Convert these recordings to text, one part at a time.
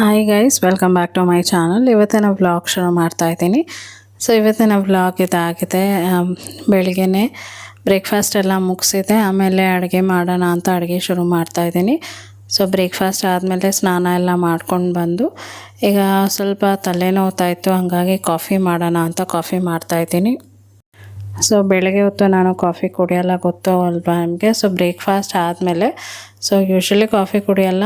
Hi guys welcome back to my channel ಇವತ್ತಿನ vlog ಶುರು ಮಾಡ್ತಾ ಇದ್ದೀನಿ. ಸೊ ಇವತ್ತಿನ ವ್ಲಾಗ್ ಇದಾಗಿದೆ. ಬೆಳಗ್ಗೆ ಬೆಳಿಗ್ಗೆನೆ ಬ್ರೇಕ್ಫಾಸ್ಟ್ ಎಲ್ಲ ಮುಗಿಸಿದೆ. ಆಮೇಲೆ ಅಡುಗೆ ಮಾಡೋಣ ಅಂತ ಅಡುಗೆ ಶುರು ಮಾಡ್ತಾ ಇದ್ದೀನಿ. ಸೊ ಬ್ರೇಕ್ಫಾಸ್ಟ್ ಆದಮೇಲೆ ಸ್ನಾನ ಎಲ್ಲ ಮಾಡ್ಕೊಂಡು ಬಂದು, ಈಗ ಸ್ವಲ್ಪ ತಲೆನೋವ್ತಾಯಿತ್ತು ಹಾಗಾಗಿ ಕಾಫಿ ಮಾಡೋಣ ಅಂತ ಕಾಫಿ ಮಾಡ್ತಾ ಇದ್ದೀನಿ. ಸೊ ಬೆಳಗ್ಗೆ ಹೊತ್ತು ನಾನು ಕಾಫಿ ಕುಡಿಯೋಲ್ಲ, ಗೊತ್ತು ಅಲ್ವಾ ನಿಮಗೆ? ಸೊ ಬ್ರೇಕ್ಫಾಸ್ಟ್ ಆದಮೇಲೆ ಸೊ ಯೂಶ್ವಲಿ ಕಾಫಿ ಕುಡಿಯೋಲ್ಲ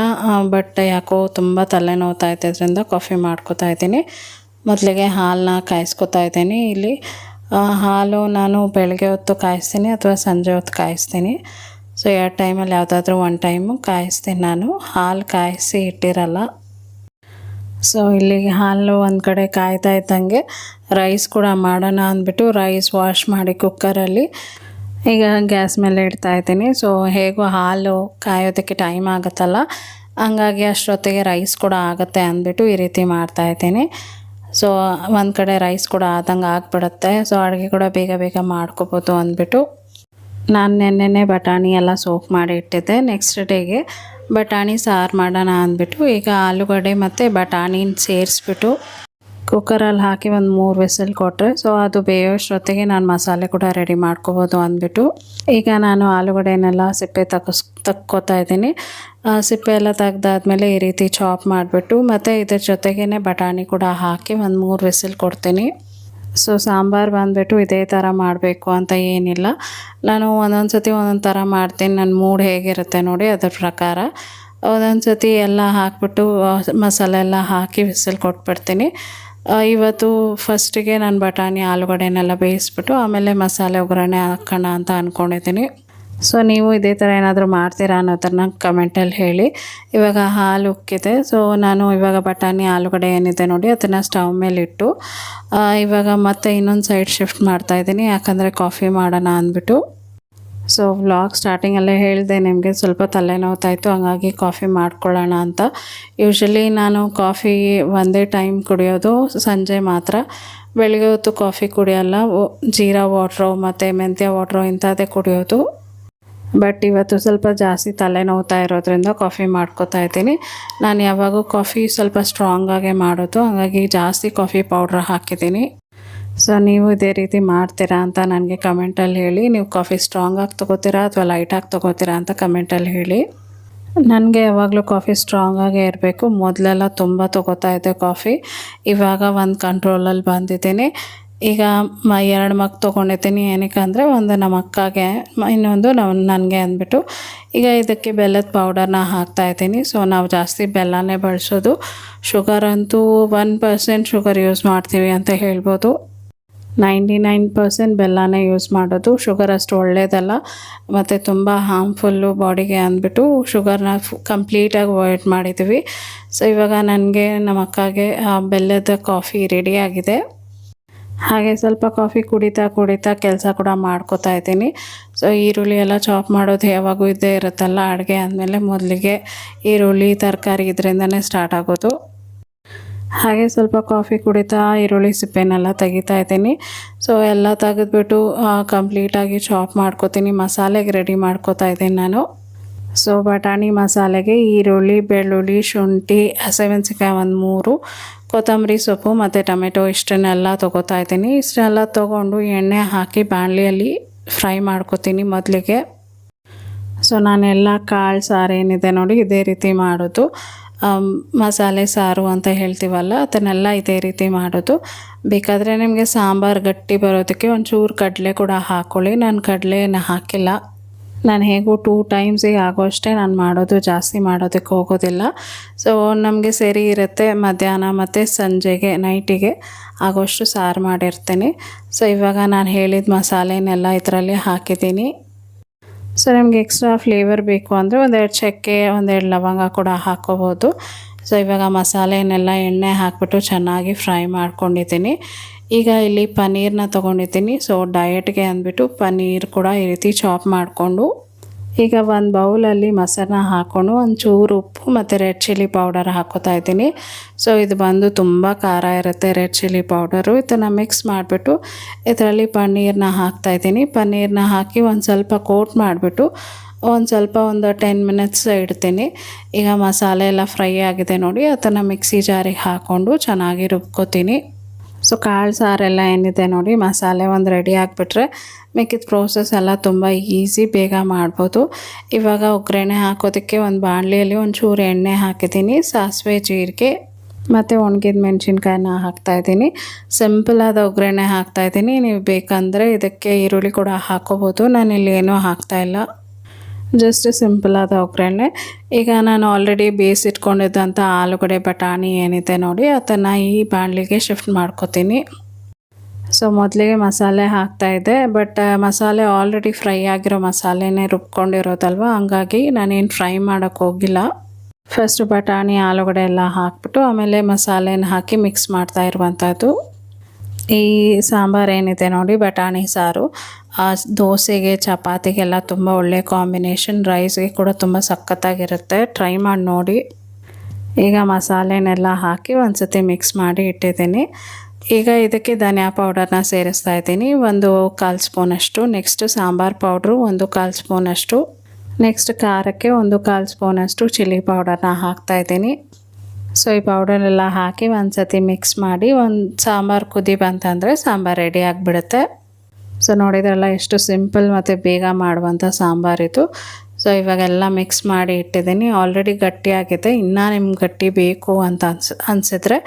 ಬಟ್ ಯಾಕೋ ತುಂಬ ತಲೆನೋವ್ತಾ ಅದರಿಂದ ಕಾಫಿ ಮಾಡ್ಕೋತಾ ಇದ್ದೀನಿ. ಮೊದಲಿಗೆ ಹಾಲನ್ನ ಕಾಯಿಸ್ಕೊತಾ ಇದ್ದೀನಿ ಇಲ್ಲಿ. ಹಾಲು ನಾನು ಬೆಳಗ್ಗೆ ಹೊತ್ತು ಕಾಯಿಸ್ತೀನಿ, ಅಥವಾ ಸಂಜೆ ಹೊತ್ತು ಕಾಯಿಸ್ತೀನಿ. ಸೊ ಎರಡು ಟೈಮಲ್ಲಿ ಯಾವುದಾದ್ರೂ ಒನ್ ಟೈಮು ಕಾಯಿಸ್ತೀನಿ ನಾನು. ಹಾಲು ಕಾಯಿಸಿ ಇಟ್ಟಿರಲ್ಲ ಸೊ ಇಲ್ಲಿ ಹಾಲು ಒಂದು ಕಡೆ ಕಾಯ್ತಾ ಇದ್ದಂಗೆ ರೈಸ್ ಕೂಡ ಮಾಡೋಣ ಅಂದ್ಬಿಟ್ಟು ರೈಸ್ ವಾಶ್ ಮಾಡಿ ಕುಕ್ಕರಲ್ಲಿ ಈಗ ಗ್ಯಾಸ್ ಮೇಲೆ ಇಡ್ತಾ ಇದ್ದೀನಿ. ಸೊ ಹೇಗೋ ಹಾಲು ಕಾಯೋದಕ್ಕೆ ಟೈಮ್ ಆಗುತ್ತಲ್ಲ, ಹಂಗಾಗಿ ಅಷ್ಟೊತ್ತಿಗೆ ರೈಸ್ ಕೂಡ ಆಗುತ್ತೆ ಅಂದ್ಬಿಟ್ಟು ಈ ರೀತಿ ಮಾಡ್ತಾ ಇದ್ದೀನಿ. ಸೊ ಒಂದು ಕಡೆ ರೈಸ್ ಕೂಡ ಆದಂಗೆ ಆಗಿಬಿಡುತ್ತೆ. ಸೊ ಅಡುಗೆ ಕೂಡ ಬೇಗ ಬೇಗ ಮಾಡ್ಕೋಬೋದು ಅಂದ್ಬಿಟ್ಟು ನಾನು ನೆನ್ನೆನೆ ಬಟಾಣಿ ಎಲ್ಲ ಸೋಕ್ ಮಾಡಿ ಇಟ್ಟಿದ್ದೆ ನೆಕ್ಸ್ಟ್ ಡೇಗೆ ಬಟಾಣಿ ಸಾರು ಮಾಡೋಣ ಅಂದ್ಬಿಟ್ಟು, ಈಗ ಆಲೂಗಡ್ಡೆ ಮತ್ತು ಬಟಾಣಿನ ಸೇರಿಸ್ಬಿಟ್ಟು ಕುಕ್ಕರಲ್ಲಿ ಹಾಕಿ ಒಂದು ಮೂರು ವೆಸಲ್ ಕೊಟ್ಟರೆ ಸೊ ಅದು ಬೇಯೋಷ್ಟೊತ್ತಿಗೆ ನಾನು ಮಸಾಲೆ ಕೂಡ ರೆಡಿ ಮಾಡ್ಕೋಬೋದು ಅಂದ್ಬಿಟ್ಟು, ಈಗ ನಾನು ಆಲೂಗಡ್ಡೆನೆಲ್ಲ ಸಿಪ್ಪೆ ತಗಸ್ ತಕ್ಕೋತಾ ಇದ್ದೀನಿ. ಆ ಸಿಪ್ಪೆ ಎಲ್ಲ ತೆಗ್ದಾದ್ಮೇಲೆ ಈ ರೀತಿ ಚಾಪ್ ಮಾಡಿಬಿಟ್ಟು, ಮತ್ತು ಇದ್ರ ಜೊತೆಗೇ ಬಟಾಣಿ ಕೂಡ ಹಾಕಿ ಒಂದು ಮೂರು ವಿಸಿಲ್ ಕೊಡ್ತೀನಿ. ಸೊ ಸಾಂಬಾರು ಬಂದುಬಿಟ್ಟು ಇದೇ ಥರ ಮಾಡಬೇಕು ಅಂತ ಏನಿಲ್ಲ. ನಾನು ಒಂದೊಂದು ಸತಿ ಒಂದೊಂದು ಥರ ಮಾಡ್ತೀನಿ. ನನ್ನ ಮೂಡ್ ಹೇಗಿರುತ್ತೆ ನೋಡಿ ಅದ್ರ ಪ್ರಕಾರ. ಒಂದೊಂದು ಸತಿ ಎಲ್ಲ ಹಾಕ್ಬಿಟ್ಟು ಮಸಾಲೆ ಎಲ್ಲ ಹಾಕಿ ವಿಸಿಲ್ ಕೊಟ್ಬಿಡ್ತೀನಿ. ಇವತ್ತು ಫಸ್ಟಿಗೆ ನಾನು ಬಟಾಣಿ, ಆಲೂಗಡ್ಡೆನೆಲ್ಲ ಬೇಯಿಸ್ಬಿಟ್ಟು ಆಮೇಲೆ ಮಸಾಲೆ ಒಗ್ಗರಣೆ ಹಾಕೋಣ ಅಂತ ಅಂದ್ಕೊಂಡಿದ್ದೀನಿ ಸೊ ನೀವು ಇದೇ ಥರ ಏನಾದರೂ ಮಾಡ್ತೀರಾ ಅನ್ನೋದನ್ನ ಕಮೆಂಟಲ್ಲಿ ಹೇಳಿ. ಇವಾಗ ಹಾಲು ಉಕ್ಕಿದೆ ಸೊ ನಾನು ಇವಾಗ ಬಟಾಣಿ, ಆಲೂಗಡ್ಡೆ ಏನಿದೆ ನೋಡಿ, ಅದನ್ನು ಸ್ಟವ್ ಮೇಲೆ ಇಟ್ಟು ಇವಾಗ ಮತ್ತೆ ಇನ್ನೊಂದು ಸೈಡ್ ಶಿಫ್ಟ್ ಮಾಡ್ತಾ ಇದ್ದೀನಿ. ಯಾಕಂದರೆ ಕಾಫಿ ಮಾಡೋಣ ಅಂದ್ಬಿಟ್ಟು. ಸೊ ವ್ಲಾಗ್ ಸ್ಟಾರ್ಟಿಂಗಲ್ಲೇ ಹೇಳಿದೆ ನಿಮಗೆ. ಸ್ವಲ್ಪ ತಲೆನೋವ್ತಾಯಿತ್ತು ಹಂಗಾಗಿ ಕಾಫಿ ಮಾಡ್ಕೊಳ್ಳೋಣ ಅಂತ. ಯೂಶ್ವಲಿ ನಾನು ಕಾಫಿ ಒಂದೇ ಟೈಮ್ ಕುಡಿಯೋದು, ಸಂಜೆ ಮಾತ್ರ. ಬೆಳಿಗ್ಗೆ ಹೊತ್ತು ಕಾಫಿ ಕುಡಿಯೋಲ್ಲ. ಜೀರಾ ವಾಟ್ರು ಮತ್ತು ಮೆಂತ್ಯ ವಾಟ್ರು ಇಂಥದ್ದೇ ಕುಡಿಯೋದು. ಬಟ್ ಇವತ್ತು ಸ್ವಲ್ಪ ಜಾಸ್ತಿ ತಲೆನೋವ್ತಾ ಇರೋದ್ರಿಂದ ಕಾಫಿ ಮಾಡ್ಕೋತಾ ಇದ್ದೀನಿ. ನಾನು ಯಾವಾಗೂ ಕಾಫಿ ಸ್ವಲ್ಪ ಸ್ಟ್ರಾಂಗಾಗೆ ಮಾಡೋದು, ಹಾಗಾಗಿ ಜಾಸ್ತಿ ಕಾಫಿ ಪೌಡ್ರ್ ಹಾಕಿದ್ದೀನಿ. ಸೊ ನೀವು ಇದೇ ರೀತಿ ಮಾಡ್ತೀರಾ ಅಂತ ನನಗೆ ಕಮೆಂಟಲ್ಲಿ ಹೇಳಿ. ನೀವು ಕಾಫಿ ಸ್ಟ್ರಾಂಗಾಗಿ ತೊಗೋತೀರಾ ಅಥವಾ ಲೈಟಾಗಿ ತೊಗೋತೀರಾ ಅಂತ ಕಮೆಂಟಲ್ಲಿ ಹೇಳಿ. ನನಗೆ ಯಾವಾಗಲೂ ಕಾಫಿ ಸ್ಟ್ರಾಂಗಾಗೇ ಇರಬೇಕು. ಮೊದಲೆಲ್ಲ ತುಂಬ ತೊಗೋತಾ ಇದ್ದೆ ಕಾಫಿ ಇವಾಗ ಒಂದು ಕಂಟ್ರೋಲಲ್ಲಿ ಬಂದಿದ್ದೀನಿ. ಈಗ ಮ ಎರಡು ಮಗ್ ತೊಗೊಂಡಿದ್ದೀನಿ ಏನಕ್ಕೆ ಅಂದರೆ ಒಂದು ನಮ್ಮ ಅಕ್ಕಗೆ ಇನ್ನೊಂದು ನಾವು ನನಗೆ ಅಂದ್ಬಿಟ್ಟು, ಈಗ ಇದಕ್ಕೆ ಬೆಲ್ಲದ ಪೌಡರ್ನ ಹಾಕ್ತಾ ಇದ್ದೀನಿ. ಸೊ ನಾವು ಜಾಸ್ತಿ ಬೆಲ್ಲನೇ ಬಳಸೋದು. ಶುಗರ್ ಅಂತೂ ಒನ್ ಪರ್ಸೆಂಟ್ ಶುಗರ್ ಯೂಸ್ ಮಾಡ್ತೀವಿ ಅಂತ ಹೇಳ್ಬೋದು. ನೈಂಟಿ ನೈನ್ ಪರ್ಸೆಂಟ್ ಬೆಲ್ಲನೇ ಯೂಸ್ ಮಾಡೋದು. ಶುಗರ್ ಅಷ್ಟು ಒಳ್ಳೆಯದಲ್ಲ ಮತ್ತು ತುಂಬ ಹಾರ್ಮ್ಫುಲ್ಲು ಬಾಡಿಗೆ ಅಂದ್ಬಿಟ್ಟು ಶುಗರ್ನ ಕಂಪ್ಲೀಟಾಗಿ ಅವಾಯ್ಡ್ ಮಾಡಿದ್ದೀವಿ. ಸೊ ಇವಾಗ ನನಗೆ, ನಮ್ಮ ಅಕ್ಕಗೆ ಬೆಲ್ಲದ ಕಾಫಿ ರೆಡಿಯಾಗಿದೆ ಹಾಗೆ ಸ್ವಲ್ಪ ಕಾಫಿ ಕುಡಿತಾ ಕುಡಿತಾ ಕೆಲಸ ಕೂಡ ಮಾಡ್ಕೋತಾ ಇದ್ದೀನಿ. ಸೊ ಈರುಳ್ಳಿ ಎಲ್ಲ ಚಾಪ್ ಮಾಡೋದು ಯಾವಾಗೂ ಇದ್ದೇ ಇರುತ್ತಲ್ಲ, ಅಡುಗೆ ಆದಮೇಲೆ ಮೊದಲಿಗೆ ಈರುಳ್ಳಿ, ತರಕಾರಿ ಇದರಿಂದನೇ ಸ್ಟಾರ್ಟ್ ಆಗೋದು. ಹಾಗೆ ಸ್ವಲ್ಪ ಕಾಫಿ ಕುಡಿತಾ ಈರುಳ್ಳಿ ಸಿಪ್ಪೆನೆಲ್ಲ ತೆಗಿತಾ ಇದ್ದೀನಿ. ಸೊ ಎಲ್ಲ ತೆಗೆದ್ಬಿಟ್ಟು ಕಂಪ್ಲೀಟಾಗಿ ಚಾಪ್ ಮಾಡ್ಕೋತೀನಿ. ಮಸಾಲೆಗೆ ರೆಡಿ ಮಾಡ್ಕೋತಾ ಇದ್ದೀನಿ ನಾನು. ಸೊ ಬಟಾಣಿ ಮಸಾಲೆಗೆ ಈರುಳ್ಳಿ, ಬೆಳ್ಳುಳ್ಳಿ, ಶುಂಠಿ ಹಸಿಮೆಣಸಿಕಾಯಿ ಒಂದು ಮೂರು. ಕೊತ್ತಂಬರಿ ಸೊಪ್ಪು ಮತ್ತು ಟೊಮೆಟೊ ಇಷ್ಟನ್ನೆಲ್ಲ ತೊಗೋತಾ ಇದ್ದೀನಿ. ಇಷ್ಟನ್ನೆಲ್ಲ ತೊಗೊಂಡು ಎಣ್ಣೆ ಹಾಕಿ ಬಾಣಲಿಯಲ್ಲಿ ಫ್ರೈ ಮಾಡ್ಕೋತೀನಿ ಮೊದಲಿಗೆ. ಸೊ, ನಾನೆಲ್ಲ ಕಾಳು ಸಾರು ಏನಿದೆ ನೋಡಿ, ಇದೇ ರೀತಿ ಮಾಡೋದು. ಮಸಾಲೆ ಸಾರು ಅಂತ ಹೇಳ್ತೀವಲ್ಲ, ಅದನ್ನೆಲ್ಲ ಇದೇ ರೀತಿ ಮಾಡೋದು. ಬೇಕಾದರೆ ನಿಮಗೆ ಸಾಂಬಾರು ಗಟ್ಟಿ ಬರೋದಕ್ಕೆ ಒಂಚೂರು ಕಡಲೆ ಕೂಡ ಹಾಕ್ಕೊಳ್ಳಿ ನಾನು ಕಡಲೆನ ಹಾಕಿಲ್ಲ. ನಾನು ಹೇಗೂ ಟೂ ಟೈಮ್ಸಿಗೆ ಆಗೋಷ್ಟೇ ನಾನು ಮಾಡೋದು ಜಾಸ್ತಿ ಮಾಡೋದಕ್ಕೆ ಹೋಗೋದಿಲ್ಲ. ಸೊ ನಮಗೆ ಸರಿ ಇರುತ್ತೆ ಮಧ್ಯಾಹ್ನ ಮತ್ತು ಸಂಜೆಗೆ ನೈಟಿಗೆ ಆಗೋಷ್ಟು ಸಾರು ಮಾಡಿರ್ತೀನಿ. ಸೊ ಇವಾಗ ನಾನು ಹೇಳಿದ ಮಸಾಲೆನೆಲ್ಲ ಇದರಲ್ಲಿ ಹಾಕಿದ್ದೀನಿ. ಸೊ ನಮಗೆ ಎಕ್ಸ್ಟ್ರಾ ಫ್ಲೇವರ್ ಬೇಕು ಅಂದರೆ ಒಂದೆರಡು ಚಕ್ಕೆ, ಒಂದೆರಡು ಲವಂಗ ಕೂಡ ಹಾಕ್ಕೋಬೋದು ಸೊ ಇವಾಗ ಮಸಾಲೆನೆಲ್ಲ ಎಣ್ಣೆ ಹಾಕ್ಬಿಟ್ಟು ಚೆನ್ನಾಗಿ ಫ್ರೈ ಮಾಡ್ಕೊಂಡಿದ್ದೀನಿ. ಈಗ ಇಲ್ಲಿ ಪನ್ನೀರ್ನ ತೊಗೊಂಡಿದ್ದೀನಿ. ಸೊ ಡಯಟ್ಗೆ ಅಂದ್ಬಿಟ್ಟು ಪನ್ನೀರ್ ಕೂಡ ಈ ರೀತಿ ಚಾಪ್ ಮಾಡಿಕೊಂಡು, ಈಗ ಒಂದು ಬೌಲಲ್ಲಿ ಮೊಸರನ್ನ ಹಾಕ್ಕೊಂಡು ಒಂಚೂರು ಉಪ್ಪು ಮತ್ತು ರೆಡ್ ಚಿಲ್ಲಿ ಪೌಡರ್ ಹಾಕೋತಾ ಇದ್ದೀನಿ. ಸೊ ಇದು ಬಂದು ತುಂಬ ಖಾರ ಇರುತ್ತೆ ರೆಡ್ ಚಿಲ್ಲಿ ಪೌಡರು ಇದನ್ನು ಮಿಕ್ಸ್ ಮಾಡಿಬಿಟ್ಟು ಇದರಲ್ಲಿ ಪನ್ನೀರನ್ನ ಹಾಕ್ತಾಯಿದ್ದೀನಿ ಪನ್ನೀರನ್ನ ಹಾಕಿ ಒಂದು ಸ್ವಲ್ಪ ಕೋಟ್ ಮಾಡಿಬಿಟ್ಟು ಒಂದು ಸ್ವಲ್ಪ ಒಂದು ಟೆನ್ ಮಿನಿಟ್ಸ್ ಇಡ್ತೀನಿ. ಈಗ ಮಸಾಲೆ ಎಲ್ಲ ಫ್ರೈ ಆಗಿದೆ ನೋಡಿ, ಅದನ್ನು ಮಿಕ್ಸಿ ಜಾರಿಗೆ ಹಾಕ್ಕೊಂಡು ಚೆನ್ನಾಗಿ ರುಬ್ಕೋತೀನಿ. ಸೊ ಕಾಳು ಸಾರೆಲ್ಲ ಏನಿದೆ ನೋಡಿ, ಮಸಾಲೆ ಒಂದು ರೆಡಿ ಆಗಿಬಿಟ್ರೆ ಮಿಕ್ಕಿದ ಪ್ರೋಸೆಸ್ ಎಲ್ಲ ತುಂಬ ಈಸಿ ಬೇಗ ಮಾಡ್ಬೋದು. ಇವಾಗ ಒಗ್ಗರಣೆ ಹಾಕೋದಕ್ಕೆ ಒಂದು ಬಾಣಲಿಯಲ್ಲಿ ಒಂಚೂರು ಎಣ್ಣೆ ಹಾಕಿದ್ದೀನಿ, ಸಾಸಿವೆ, ಜೀರಿಗೆ, ಮತ್ತು ಒಣಗಿದ ಮೆಣಸಿನ್ಕಾಯಿನ ಹಾಕ್ತಾಯಿದ್ದೀನಿ ಸಿಂಪಲಾದ ಒಗ್ಗರಣೆ ಹಾಕ್ತಾಯಿದ್ದೀನಿ ನೀವು ಬೇಕಂದರೆ ಇದಕ್ಕೆ ಈರುಳ್ಳಿ ಕೂಡ ಹಾಕೋಬೋದು. ನಾನಿಲ್ಲಿ ಏನೂ ಹಾಕ್ತಾಯಿಲ್ಲ ಜಸ್ಟ್ ಸಿಂಪಲ್ ಆದ ಒಗ್ಗರಣೆ. ಈಗ ನಾನು ಆಲ್ರೆಡಿ ಬೇಯಿಸಿಟ್ಕೊಂಡಿದ್ದಂಥ ಆಲೂಗಡೆ ಬಟಾಣಿ ಏನಿದೆ ನೋಡಿ, ಅದನ್ನು ಈ ಬಾಣಲಿಗೆ ಶಿಫ್ಟ್ ಮಾಡ್ಕೊತೀನಿ. ಸೊ ಮೊದಲಿಗೆ ಮಸಾಲೆ ಹಾಕ್ತಾಯಿದ್ದೆ ಬಟ್ ಮಸಾಲೆ ಆಲ್ರೆಡಿ ಫ್ರೈ ಆಗಿರೋ ಮಸಾಲೆನೇ ರುಬ್ಕೊಂಡಿರೋದಲ್ವ, ಹಂಗಾಗಿ ನಾನೇನು ಫ್ರೈ ಮಾಡೋಕ್ಕೆ ಹೋಗಿಲ್ಲ. ಫಸ್ಟ್ ಬಟಾಣಿ ಆಲೂಗಡೆ ಎಲ್ಲ ಹಾಕ್ಬಿಟ್ಟು, ಆಮೇಲೆ ಮಸಾಲೆನ ಹಾಕಿ ಮಿಕ್ಸ್ ಮಾಡ್ತಾ ಇರುವಂಥದ್ದು ಈ ಸಾಂಬಾರು ಏನಿದೆ ನೋಡಿ, ಬಟಾಣಿ ಸಾರು ದೋಸೆಗೆ, ಚಪಾತಿಗೆಲ್ಲ ತುಂಬ ಒಳ್ಳೆ ಕಾಂಬಿನೇಷನ್. ರೈಸ್ಗೆ ಕೂಡ ತುಂಬ ಸಖತ್ತಾಗಿರುತ್ತೆ. ಟ್ರೈ ಮಾಡಿ ನೋಡಿ. ಈಗ ಮಸಾಲೆನೆಲ್ಲ ಹಾಕಿ ಒಂದು ಸತಿ ಮಿಕ್ಸ್ ಮಾಡಿ ಇಟ್ಟಿದ್ದೀನಿ. ಈಗ ಇದಕ್ಕೆ ಧನಿಯಾ ಪೌಡರ್ನ ಸೇರಿಸ್ತಾ ಇದ್ದೀನಿ. ಒಂದು ಕಾಲು ಸ್ಪೂನಷ್ಟು. ನೆಕ್ಸ್ಟ್ ಸಾಂಬಾರು ಪೌಡ್ರು ಒಂದು ಕಾಲು ಸ್ಪೂನಷ್ಟು. ನೆಕ್ಸ್ಟ್ ಖಾರಕ್ಕೆ ಒಂದು ಕಾಲು ಸ್ಪೂನಷ್ಟು ಚಿಲ್ಲಿ ಪೌಡರ್ನ ಹಾಕ್ತಾ ಇದ್ದೀನಿ. ಸೊ ಈ ಪೌಡರೆಲ್ಲ ಹಾಕಿ ಒಂದು ಸತಿ ಮಿಕ್ಸ್ ಮಾಡಿ ಒಂದು ಸಾಂಬಾರು ಕುದಿ ಬಂತಂದರೆ ಸಾಂಬಾರು ರೆಡಿ ಆಗಿಬಿಡುತ್ತೆ. ಸೊ ನೋಡಿದ್ರಲ್ಲ ಎಷ್ಟು ಸಿಂಪಲ್ ಮತ್ತು ಬೇಗ ಮಾಡುವಂಥ ಸಾಂಬಾರಿದು ಸೊ ಇವಾಗೆಲ್ಲ ಮಿಕ್ಸ್ ಮಾಡಿ ಇಟ್ಟಿದ್ದೀನಿ. ಆಲ್ರೆಡಿ ಗಟ್ಟಿಯಾಗಿದೆ ಇನ್ನೂ ನಿಮ್ಗೆ ಗಟ್ಟಿ ಬೇಕು ಅಂತ ಅನ್ಸ್, ಅನಿಸಿದ್ರೆ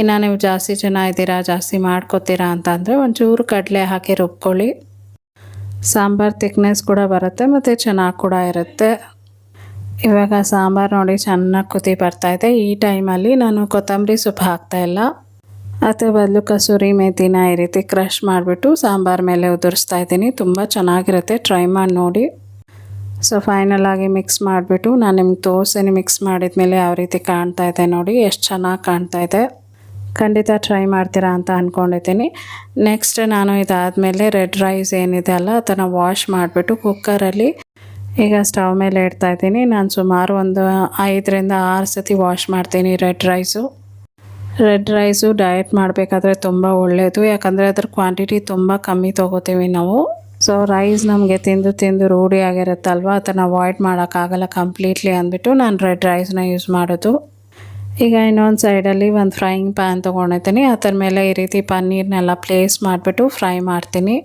ಇನ್ನೂ ನೀವು ಜಾಸ್ತಿ ಜನ ಇದ್ದೀರಾ, ಜಾಸ್ತಿ ಮಾಡ್ಕೋತೀರಾ ಅಂತಂದರೆ ಒಂಚೂರು ಕಡಲೆ ಹಾಕಿ ರುಬ್ಕೊಳ್ಳಿ. ಸಾಂಬಾರು ತಿಕ್ನೆಸ್ ಕೂಡ ಬರುತ್ತೆ ಮತ್ತು ಚೆನ್ನಾಗಿ ಕೂಡ ಇರುತ್ತೆ. ಇವಾಗ ಸಾಂಬಾರು ನೋಡಿ ಚೆನ್ನಾಗಿ ಕುದಿ ಬರ್ತಾಯಿದೆ ಈ ಟೈಮಲ್ಲಿ ನಾನು ಕೊತ್ತಂಬರಿ ಸೊಪ್ಪು ಹಾಕ್ತಾಯಿಲ್ಲ ಅದ್ರ ಬದಲು ಕಸೂರಿ ಮೇಥಿನ ಈ ರೀತಿ ಕ್ರಷ್ ಮಾಡಿಬಿಟ್ಟು ಸಾಂಬಾರು ಮೇಲೆ ಉದುರಿಸ್ತಾ ಇದ್ದೀನಿ. ತುಂಬ ಚೆನ್ನಾಗಿರುತ್ತೆ. ಟ್ರೈ ಮಾಡಿ ನೋಡಿ. ಸೊ ಫೈನಲ್ ಆಗಿ ಮಿಕ್ಸ್ ಮಾಡಿಬಿಟ್ಟು ನಾನು ನಿಮ್ಗೆ ತೋರಿಸಿ ಮಿಕ್ಸ್ ಮಾಡಿದ ಮೇಲೆ ಯಾವ ರೀತಿ ಕಾಣ್ತಾ ಇದೆ ನೋಡಿ. ಎಷ್ಟು ಚೆನ್ನಾಗಿ ಕಾಣ್ತಾ ಇದೆ. ಖಂಡಿತ ಟ್ರೈ ಮಾಡ್ತೀರಾ ಅಂತ ಅಂದ್ಕೊಂಡಿದ್ದೀನಿ ನೆಕ್ಸ್ಟ್ ನಾನು ಇದಾದಮೇಲೆ ರೆಡ್ ರೈಸ್ ಏನಿದೆ ಅಲ್ಲ, ಅದನ್ನು ವಾಶ್ ಮಾಡಿಬಿಟ್ಟು ಕುಕ್ಕರಲ್ಲಿ ಈಗ ಸ್ಟವ್ ಮೇಲೆ ಇಡ್ತಾ ಇದ್ದೀನಿ. ನಾನು ಸುಮಾರು ಒಂದು ಐದರಿಂದ ಆರು ಸತಿ ವಾಶ್ ಮಾಡ್ತೀನಿ red rice. Red rice diet ಮಾಡಬೇಕಾದ್ರೆ ತುಂಬ ಒಳ್ಳೆಯದು ಯಾಕಂದರೆ ಅದ್ರ ಕ್ವಾಂಟಿಟಿ ತುಂಬ ಕಮ್ಮಿ ತೊಗೋತೀವಿ ನಾವು. ಸೊ ರೈಸ್ ನಮಗೆ ತಿಂದು ತಿಂದು ರೂಢಿ ಆಗಿರುತ್ತಲ್ವ? ಅದನ್ನು ಅವಾಯ್ಡ್ ಮಾಡೋಕ್ಕಾಗಲ್ಲ ಕಂಪ್ಲೀಟ್ಲಿ ಅಂದ್ಬಿಟ್ಟು ನಾನು ರೆಡ್ ರೈಸ್ನ ಯೂಸ್ ಮಾಡೋದು. ಈಗ ಇನ್ನೊಂದು ಸೈಡಲ್ಲಿ ಒಂದು ಫ್ರೈಯಿಂಗ್ ಪ್ಯಾನ್ ತೊಗೊಂಡಿದ್ದೀನಿ. ಅದರ ಮೇಲೆ ಈ ರೀತಿ ಪನ್ನೀರ್ನೆಲ್ಲ ಪ್ಲೇಸ್ ಮಾಡಿಬಿಟ್ಟು ಫ್ರೈ ಮಾಡ್ತೀನಿ.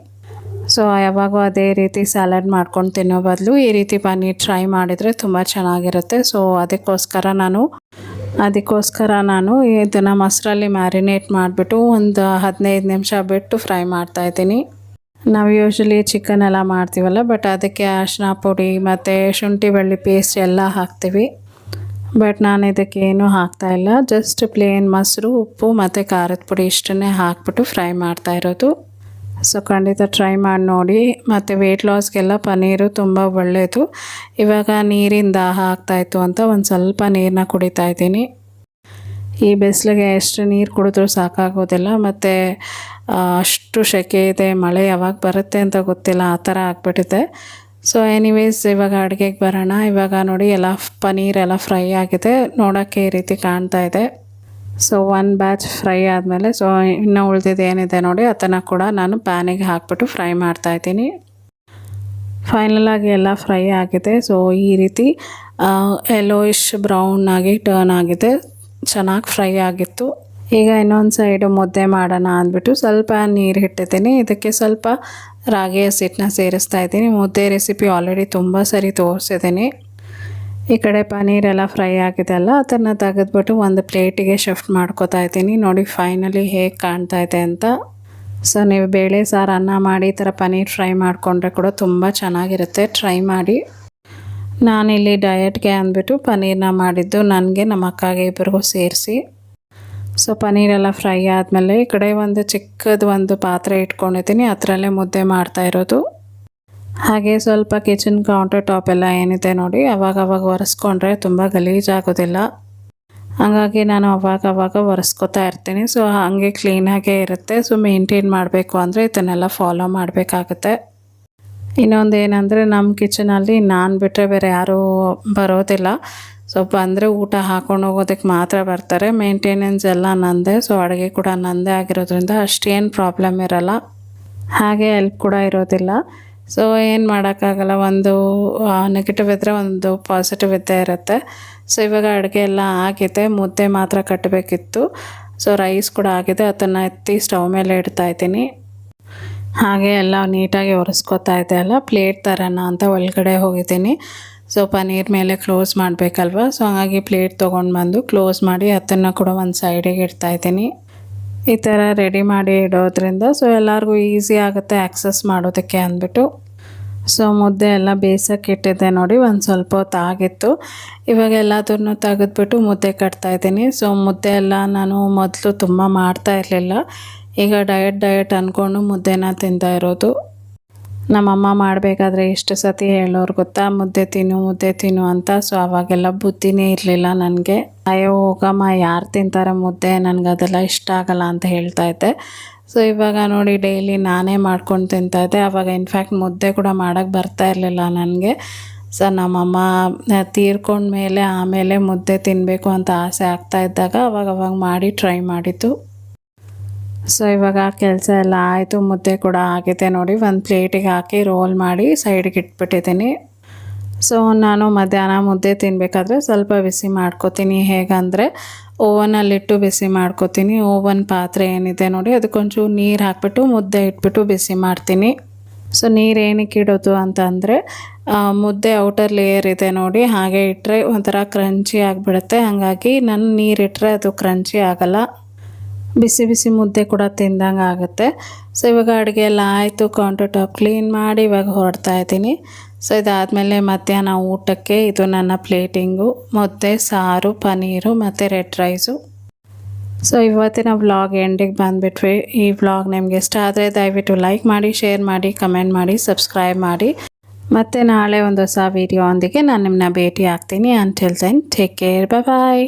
ಸೊ ಯಾವಾಗೂ ಅದೇ ರೀತಿ ಸ್ಯಾಲಡ್ ಮಾಡ್ಕೊಂಡು ತಿನ್ನೋ ಬದಲು ಈ ರೀತಿ ಪನ್ನೀರ್ ಟ್ರೈ ಮಾಡಿದರೆ ತುಂಬ ಚೆನ್ನಾಗಿರುತ್ತೆ. ಸೊ ಅದಕ್ಕೋಸ್ಕರ ನಾನು ಅದಕ್ಕೋಸ್ಕರ ನಾನು ಇದನ್ನು ಮೊಸರಲ್ಲಿ ಮ್ಯಾರಿನೇಟ್ ಮಾಡಿಬಿಟ್ಟು ಒಂದು ಹದಿನೈದು ನಿಮಿಷ ಬಿಟ್ಟು ಫ್ರೈ ಮಾಡ್ತಾಯಿದ್ದೀನಿ ನಾವು ಯೂಶ್ವಲಿ ಚಿಕನ್ ಎಲ್ಲ ಮಾಡ್ತೀವಲ್ಲ ಬಟ್ ಅದಕ್ಕೆ ಅರಿಶಿನ ಪುಡಿ ಮತ್ತು ಶುಂಠಿ ಬೆಳ್ಳಿ ಪೇಸ್ಟ್ ಎಲ್ಲ ಹಾಕ್ತೀವಿ. ಬಟ್ ನಾನು ಇದಕ್ಕೆ ಏನೂ ಹಾಕ್ತಾಯಿಲ್ಲ ಜಸ್ಟ್ ಪ್ಲೇನ್ ಮೊಸರು, ಉಪ್ಪು ಮತ್ತು ಖಾರದ ಪುಡಿ ಇಷ್ಟನ್ನೇ ಹಾಕ್ಬಿಟ್ಟು ಫ್ರೈ ಮಾಡ್ತಾ ಇರೋದು. ಸೊ ಖಂಡಿತ ಟ್ರೈ ಮಾಡಿ ನೋಡಿ. ಮತ್ತು ವೆಯ್ಟ್ ಲಾಸ್ಗೆಲ್ಲ ಪನ್ನೀರು ತುಂಬ ಒಳ್ಳೆಯದು ಇವಾಗ ನೀರಿನ ದಾಹ ಆಗ್ತಾಯಿತ್ತು ಅಂತ ಒಂದು ಸ್ವಲ್ಪ ನೀರನ್ನ ಕುಡಿತಾ ಇದ್ದೀನಿ. ಈ ಬಿಸಿಲಿಗೆ ಎಷ್ಟು ನೀರು ಕುಡಿದ್ರೂ ಸಾಕಾಗೋದಿಲ್ಲ. ಮತ್ತು ಅಷ್ಟು ಸೆಕೆ ಇದೆ, ಮಳೆ ಯಾವಾಗ ಬರುತ್ತೆ ಅಂತ ಗೊತ್ತಿಲ್ಲ, ಆ ಥರ ಆಗಿಬಿಟ್ಟಿದೆ. ಸೊ ಎನಿವೇಸ್ ಇವಾಗ ಅಡುಗೆಗೆ ಬರೋಣ. ಇವಾಗ ನೋಡಿ ಎಲ್ಲ ಪನ್ನೀರ್ ಎಲ್ಲ ಫ್ರೈ ಆಗಿದೆ. ನೋಡೋಕ್ಕೆ ಈ ರೀತಿ ಕಾಣ್ತಾ ಇದೆ. ಸೊ ಒನ್ ಬ್ಯಾಚ್ ಫ್ರೈ ಆದಮೇಲೆ ಸೊ ಇನ್ನೂ ಉಳಿದಿದ್ದು ಏನಿದೆ ನೋಡಿ, ಅದನ್ನು ಕೂಡ ನಾನು ಪ್ಯಾನಿಗೆ ಹಾಕ್ಬಿಟ್ಟು ಫ್ರೈ ಮಾಡ್ತಾಯಿದ್ದೀನಿ ಫೈನಲ್ ಆಗಿ ಎಲ್ಲ ಫ್ರೈ ಆಗಿದೆ. ಸೊ ಈ ರೀತಿ ಯೆಲ್ಲೋಯಿಶ್ ಬ್ರೌನ್ ಆಗಿ ಟರ್ನ್ ಆಗಿದೆ. ಚೆನ್ನಾಗಿ ಫ್ರೈ ಆಗಿತ್ತು. ಈಗ ಇನ್ನೊಂದು ಸೈಡು ಮುದ್ದೆ ಮಾಡೋಣ ಅಂದ್ಬಿಟ್ಟು ಸ್ವಲ್ಪ ನೀರು ಇಟ್ಟಿದ್ದೀನಿ ಇದಕ್ಕೆ ಸ್ವಲ್ಪ ರಾಗಿ ಹಸಿಟ್ಟನ್ನ ಸೇರಿಸ್ತಾ ಇದ್ದೀನಿ. ಮುದ್ದೆ ರೆಸಿಪಿ ಆಲ್ರೆಡಿ ತುಂಬ ಸರಿ ತೋರಿಸಿದ್ದೀನಿ. ಈ ಕಡೆ ಪನ್ನೀರೆಲ್ಲ ಫ್ರೈ ಆಗಿದೆ ಅಲ್ಲ, ಅದನ್ನು ತೆಗೆದ್ಬಿಟ್ಟು ಒಂದು ಪ್ಲೇಟಿಗೆ ಶಿಫ್ಟ್ ಮಾಡ್ಕೋತಾ ಇದ್ದೀನಿ. ನೋಡಿ ಫೈನಲಿ ಹೇಗೆ ಕಾಣ್ತಾ ಇದೆ ಅಂತ. ಸೊ ನೀವು ಬೇಳೆ ಸಾರು ಅನ್ನ ಮಾಡಿ ಈ ಥರ ಪನ್ನೀರ್ ಫ್ರೈ ಮಾಡಿಕೊಂಡ್ರೆ ಕೂಡ ತುಂಬ ಚೆನ್ನಾಗಿರುತ್ತೆ. ಟ್ರೈ ಮಾಡಿ. ನಾನಿಲ್ಲಿ ಡಯಟ್ಗೆ ಅಂದ್ಬಿಟ್ಟು ಪನ್ನೀರ್ನ ಮಾಡಿದ್ದು ನನಗೆ, ನಮ್ಮ ಅಕ್ಕಾಗೆ ಇಬ್ಬರಿಗೂ ಸೇರಿಸಿ. ಸೊ ಪನ್ನೀರೆಲ್ಲ ಫ್ರೈ ಆದಮೇಲೆ ಈ ಕಡೆ ಒಂದು ಚಿಕ್ಕದು ಒಂದು ಪಾತ್ರೆ ಇಟ್ಕೊಂಡಿದ್ದೀನಿ. ಅದರಲ್ಲೇ ಮುದ್ದೆ ಮಾಡ್ತಾ ಇರೋದು. ಹಾಗೆ ಸ್ವಲ್ಪ ಕಿಚನ್ ಕೌಂಟರ್ ಟಾಪ್ ಎಲ್ಲ ಏನಿದೆ ನೋಡಿ, ಅವಾಗ ಅವಾಗ ಒರೆಸ್ಕೊಂಡ್ರೆ ತುಂಬ ಗಲೀಜಾಗೋದಿಲ್ಲ ಹಾಗಾಗಿ ನಾನು ಅವಾಗ ಅವಾಗ ಒರೆಸ್ಕೊತಾ ಇರ್ತೀನಿ. ಸೊ ಹಾಗೆ ಕ್ಲೀನಾಗೇ ಇರುತ್ತೆ. ಸೊ ಮೇಂಟೈನ್ ಮಾಡಬೇಕು ಅಂದರೆ ಇದನ್ನೆಲ್ಲ ಫಾಲೋ ಮಾಡಬೇಕಾಗತ್ತೆ. ಇನ್ನೊಂದು ಏನಂದರೆ ನಮ್ಮ ಕಿಚನಲ್ಲಿ ನಾನು ಬಿಟ್ಟರೆ ಬೇರೆ ಯಾರೂ ಬರೋದಿಲ್ಲ. ಸೊ ಬಂದರೆ ಊಟ ಹಾಕೊಂಡು ಹೋಗೋದಕ್ಕೆ ಮಾತ್ರ ಬರ್ತಾರೆ. ಮೇಂಟೆನೆನ್ಸ್ ಎಲ್ಲ ನಂದೇ. ಸೊ ಅಡುಗೆ ಕೂಡ ನಂದೇ ಆಗಿರೋದ್ರಿಂದ ಅಷ್ಟೇನು ಪ್ರಾಬ್ಲಮ್ ಇರೋಲ್ಲ. ಹಾಗೆ ಎಲ್ಪ್ ಕೂಡ ಇರೋದಿಲ್ಲ. ಸೊ ಏನು ಮಾಡೋಕ್ಕಾಗಲ್ಲ, ಒಂದು ನೆಗೆಟಿವ್ ಇದ್ದರೆ ಒಂದು ಪಾಸಿಟಿವ್ ಇದ್ದೇ ಇರುತ್ತೆ. ಸೊ ಇವಾಗ ಅಡುಗೆ ಎಲ್ಲ ಆಗಿದೆ, ಮುದ್ದೆ ಮಾತ್ರ ಕಟ್ಟಬೇಕಿತ್ತು ಸೊ ರೈಸ್ ಕೂಡ ಆಗಿದೆ, ಅದನ್ನು ಎತ್ತಿ ಸ್ಟವ್ ಮೇಲೆ ಇಡ್ತಾ ಇದ್ದೀನಿ. ಹಾಗೆ ಎಲ್ಲ ನೀಟಾಗಿ ಒರೆಸ್ಕೊತಾ ಇದ್ದೆ ಅಲ್ಲ ಪ್ಲೇಟ್ ತರೋಣ ಅಂತ ಒಳಗಡೆ ಹೋಗಿದ್ದೀನಿ. ಸೊ ಪನ್ನೀರ್ ಮೇಲೆ ಕ್ಲೋಸ್ ಮಾಡಬೇಕಲ್ವ? ಸೊ ಹಾಗಾಗಿ ಪ್ಲೇಟ್ ತೊಗೊಂಡು ಬಂದು ಕ್ಲೋಸ್ ಮಾಡಿ, ಅದನ್ನು ಕೂಡ ಒಂದು ಸೈಡಿಗೆ ಇಡ್ತಾ ಇದ್ದೀನಿ. ಈ ಥರ ರೆಡಿ ಮಾಡಿ ಇಡೋದ್ರಿಂದ ಸೊ ಎಲ್ಲರಿಗೂ ಈಸಿ ಆಗುತ್ತೆ ಆ್ಯಕ್ಸಸ್ ಮಾಡೋದಕ್ಕೆ ಅಂದ್ಬಿಟ್ಟು. ಸೊ ಮುದ್ದೆ ಎಲ್ಲ ಬೇಯಿಸೋಕೆ ಇಟ್ಟಿದ್ದೆ ನೋಡಿ, ಒಂದು ಸ್ವಲ್ಪ ಹೊತ್ತು ಆಗಿತ್ತು. ಇವಾಗ ಎಲ್ಲದನ್ನು ತೆಗೆದ್ಬಿಟ್ಟು ಮುದ್ದೆ ಕಟ್ತಾ ಇದ್ದೀನಿ. ಸೊ ಮುದ್ದೆ ಎಲ್ಲ ನಾನು ಮೊದಲು ತುಂಬ ಮಾಡ್ತಾ ಇರಲಿಲ್ಲ. ಈಗ ಡಯಟ್ ಡಯಟ್ ಅಂದ್ಕೊಂಡು ಮುದ್ದೆನ ತಿಂತಾ ಇರೋದು. ನಮ್ಮಮ್ಮ ಮಾಡಬೇಕಾದ್ರೆ ಎಷ್ಟು ಸತಿ ಹೇಳೋರು ಗೊತ್ತಾ? ಮುದ್ದೆ ತಿನ್ನು ಮುದ್ದೆ ತಿನ್ನು ಅಂತ. ಸೊ ಅವಾಗೆಲ್ಲ ಬುದ್ಧಿನೇ ಇರಲಿಲ್ಲ ನನಗೆ. ಅಯ್ಯೋ, ಹೋಗಮ್ಮ, ಯಾರು ತಿಂತಾರೆ ಮುದ್ದೆ? ನನಗೆ ಅದೆಲ್ಲ ಇಷ್ಟ ಆಗಲ್ಲ ಅಂತ ಹೇಳ್ತಾ ಇದ್ದೆ. ಸೊ ಇವಾಗ ನೋಡಿ ಡೈಲಿ ನಾನೇ ಮಾಡ್ಕೊಂಡು ತಿಂತಾ ಇದ್ದೆ. ಅವಾಗ ಇನ್ಫ್ಯಾಕ್ಟ್ ಮುದ್ದೆ ಕೂಡ ಮಾಡೋಕ್ಕೆ ಬರ್ತಾ ಇರಲಿಲ್ಲ ನನಗೆ. ಸೊ ನಮ್ಮಮ್ಮ ತೀರ್ಕೊಂಡ್ಮೇಲೆ ಆಮೇಲೆ ಮುದ್ದೆ ತಿನ್ನಬೇಕು ಅಂತ ಆಸೆ ಆಗ್ತಾ ಇದ್ದಾಗ ಅವಾಗ ಅವಾಗ ಮಾಡಿ ಟ್ರೈ ಮಾಡಿದ್ದು. ಸೊ ಇವಾಗ ಕೆಲಸ ಎಲ್ಲ ಆಯಿತು, ಮುದ್ದೆ ಕೂಡ ಆಗಿದೆ ನೋಡಿ. ಒಂದು ಪ್ಲೇಟಿಗೆ ಹಾಕಿ ರೋಲ್ ಮಾಡಿ ಸೈಡಿಗೆ ಇಟ್ಬಿಟ್ಟಿದ್ದೀನಿ. ಸೊ ನಾನು ಮಧ್ಯಾಹ್ನ ಮುದ್ದೆ ತಿನ್ನಬೇಕಾದ್ರೆ ಸ್ವಲ್ಪ ಬಿಸಿ ಮಾಡ್ಕೋತೀನಿ. ಹೇಗಂದರೆ ಓವನಲ್ಲಿಟ್ಟು ಬಿಸಿ ಮಾಡ್ಕೋತೀನಿ. ಓವನ್ ಪಾತ್ರೆ ಏನಿದೆ ನೋಡಿ, ಅದಕ್ಕೊಂಚೂರು ನೀರು ಹಾಕ್ಬಿಟ್ಟು ಮುದ್ದೆ ಇಟ್ಬಿಟ್ಟು ಬಿಸಿ ಮಾಡ್ತೀನಿ. ಸೊ ನೀರು ಏನಕ್ಕೆ ಇಡೋದು ಅಂತಂದರೆ ಮುದ್ದೆ ಔಟರ್ ಲೇಯರ್ ಇದೆ ನೋಡಿ. ಹಾಗೆ ಇಟ್ಟರೆ ಒಂಥರ ಕ್ರಂಚಿ ಆಗಿಬಿಡುತ್ತೆ. ಹಾಗಾಗಿ ನಾನು ನೀರಿಟ್ಟರೆ ಅದು ಕ್ರಂಚಿ ಆಗಲ್ಲ. ಬಿಸಿ ಬಿಸಿ ಮುದ್ದೆ ಕೂಡ ತಿಂದಂಗೆ ಆಗುತ್ತೆ. ಸೊ ಇವಾಗ ಅಡುಗೆ ಎಲ್ಲ ಆಯಿತು ಕೌಂಟರ್ ಟಾಪ್ ಕ್ಲೀನ್ ಮಾಡಿ ಇವಾಗ ಹೊರಡ್ತಾ ಇದ್ದೀನಿ. ಸೊ ಇದಾದಮೇಲೆ ಮಧ್ಯಾಹ್ನ ಊಟಕ್ಕೆ ಇದು ನನ್ನ ಪ್ಲೇಟಿಂಗು ಮುದ್ದೆ, ಸಾರು ಪನ್ನೀರು ಮತ್ತು ರೆಡ್ ರೈಸು ಸೊ ಇವತ್ತಿನ ವ್ಲಾಗ್ ಎಂಡಿಗೆ ಬಂದುಬಿಟ್ವಿ. ಈ ವ್ಲಾಗ್ ನಿಮಗೆ ಇಷ್ಟ ಆದರೆ ದಯವಿಟ್ಟು ಲೈಕ್ ಮಾಡಿ ಶೇರ್ ಮಾಡಿ ಕಮೆಂಟ್ ಮಾಡಿ ಸಬ್ಸ್ಕ್ರೈಬ್ ಮಾಡಿ. ಮತ್ತು ನಾಳೆ ಒಂದು ಹೊಸ ವೀಡಿಯೋ ಒಂದಿಗೆ ನಾನು ನಿಮ್ಮನ್ನ ಭೇಟಿ ಆಗ್ತೀನಿ until then take care bye